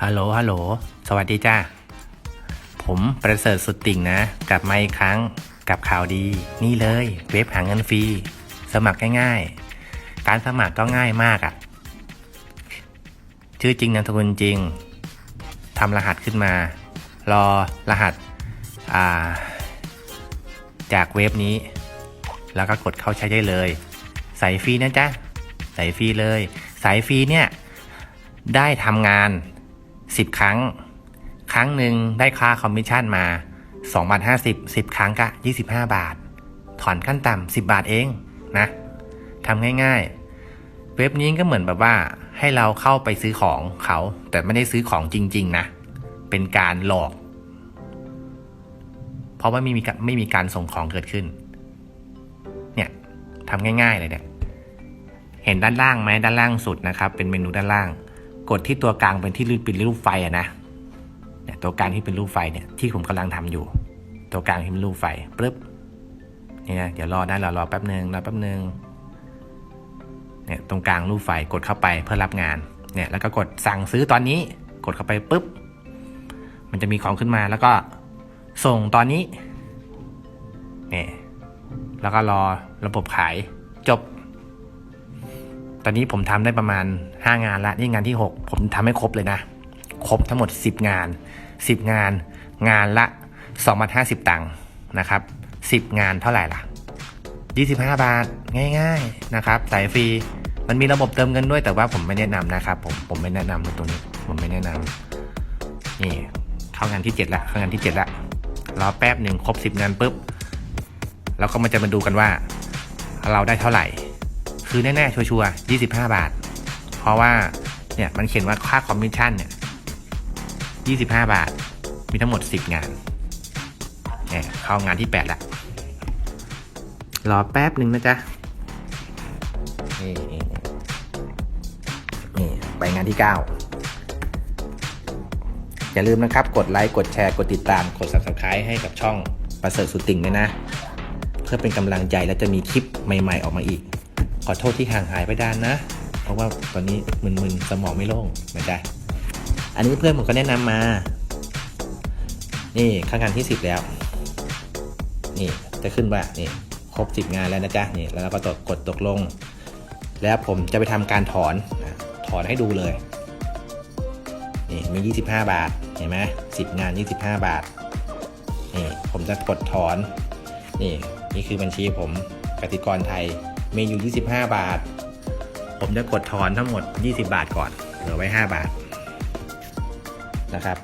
ฮัลโหล ฮัลโหล สวัสดีจ้า ผมประเสริฐสุดติ่งนะ กลับมาอีกครั้งกับข่าวดี นี่เลย เว็บหาเงินฟรี สมัครง่ายๆ การสมัครก็ง่ายมากอะ่ะ ชื่อจริงนามสกุลจริง ทำรหัสขึ้นมา รอรหัส อ่า จากเว็บนี้ แล้วก็กดเข้าใช้ได้เลย ใส่ฟรีนะจ๊ะ ใส่ฟรีเลย สายฟรีเนี่ย ได้ทำงาน 10 ครั้ง ครั้งหนึ่งได้ค่าคอมมิชชั่นมา2บาท50 10 ครั้งก็25 บาท ถอนขั้นต่ำ10 บาทเองนะทำง่าย ๆ เว็บนี้ก็เหมือนแบบว่าให้เราเข้าไปซื้อของเขา แต่ไม่ได้ซื้อของจริง ๆ นะ เป็นการหลอก เพราะว่าไม่มีไม่มีการส่งของเกิดขึ้น เนี่ยทำง่าย ๆ เลยเนี่ยเห็นด้านล่างไหมด้านล่างสุดนะครับ เป็นเมนูด้านล่าง กดที่ตัวกลางเป็นที่เป็นรูปไฟอะนะเนี่ยตัวกลางที่เป็นรูปไฟเนี่ยที่ผมกำลังทำอยู่ ตัวกลางที่เป็นรูปไฟปึ๊บนี่นะเดี๋ยวรอได้รอรอแป๊บหนึ่งรอแป๊บหนึ่งเนี่ยตรงกลางรูปไฟกดเข้าไปเพื่อรับงานเนี่ยแล้วก็กดสั่งซื้อตอนนี้กดเข้าไปปุ๊บ มันจะมีของขึ้นมาแล้วก็ส่งตอนนี้เนี่ยแล้วก็รอระบบขาย ตอนนี้ผมทำได้ประมาณ 5 งานละนี่งานที่ 6 ผมทำให้ครบเลยนะ ครบทั้งหมด 10 งาน 10 งาน งานละ2บาท50 ตังค์นะครับ 10 งานเท่าไหร่ล่ะ 25 บาทง่าย ๆนะครับ สายฟรีมันมีระบบเติมเงินด้วยแต่ว่าผมไม่แนะนำนะครับ ผมผมไม่แนะนำตัวนี้ ผมไม่แนะนำนี่เข้างานที่7ละเข้างานที่7ละรอแป๊บหนึ่งครบ 10 งานปุ๊บแล้วก็มาจะมาดูกันว่า เราได้เท่าไหร่ คือแน่ๆ ชัวร์ๆ25บาท เพราะว่าเนี่ยมันเขียนว่าค่าคอมมิชชั่นเนี่ย25บาท มีทั้งหมด10งานเนี่ยเข้างานที่8ละรอแป๊บหนึ่งนะจ๊ะนี่นี่นี่ไปงานที่9อย่าลืมนะครับ กดไลค์กดแชร์กดติดตามกด subscribe ให้กับช่องประเสริฐสุดติ่งด้วยนะ เพื่อเป็นกำลังใจและจะมีคลิปใหม่ ๆ ออกมาอีก ขอโทษที่ห่างหายไปด้านนะ เพราะว่าตอนนี้มึนๆสมองไม่โล่งไม่ได้อันนี้เพื่อนผมก็แนะนำมา นี่ข้างานที่สิบแล้ว นี่จะขึ้นว่านี่ครบสิบงานแล้วนะจ๊ะนี่แล้วเราก็ตกกดตกลง แล้วผมจะไปทำการถอนถอนให้ดูเลยนี่มี 25 บาทเห็นไหมสิบงาน 25 บาทนี่ผมจะกดถอน นี่นี่คือบัญชีผมกติกรไทย มีอยู่ 25 บาท ผมจะกดถอนทั้งหมด 20 บาทก่อน เหลือไว้ 5 บาท นะครับ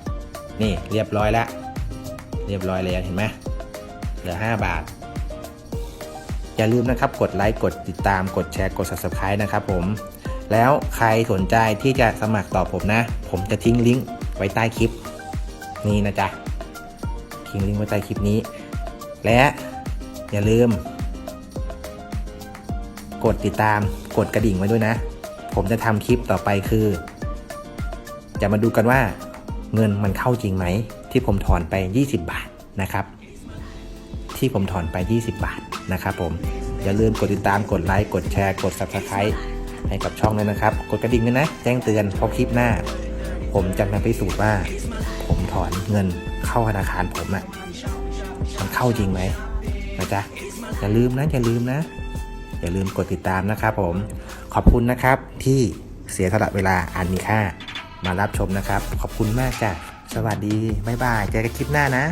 นี่เรียบร้อยแล้ว เรียบร้อยแล้วเห็นไหมเหลือ 5 บาท อย่าลืมนะครับ กดไลค์กดติดตามกดแชร์กด subscribe นะครับผม แล้วใครสนใจที่จะสมัครต่อผมนะ ผมจะทิ้งลิงก์ไว้ใต้คลิป นี่นะจ๊ะทิ้งลิงก์ไว้ใต้คลิปนี้ และอย่าลืม กดติดตามกดกระดิ่งไว้ด้วยนะ ผมจะทำคลิปต่อไปคือ จะมาดูกันว่าเงินมันเข้าจริงไหม ที่ผมถอนไป 20 บาทนะครับ ที่ผมถอนไป 20 บาทนะครับผมอย่าลืมกดติดตามกดไลค์กดแชร์กด subscribe ให้กับช่องด้วยนะครับ กดกระดิ่งด้วยนะ แจ้งเตือนเพราะคลิปหน้า ผมจะมาพิสูจน์ว่า ผมถอนเงินเข้าธนาคารผมอะมันเข้าจริงไหมนะจ๊ะอย่าลืมนะอย่าลืมนะ อย่าลืมกดติดตามนะครับผม ขอบคุณนะครับที่เสียสละเวลาอันมีค่ามารับชมนะครับ ขอบคุณมากจ้ะ สวัสดี บ๊ายบาย เจอกันคลิปหน้านะ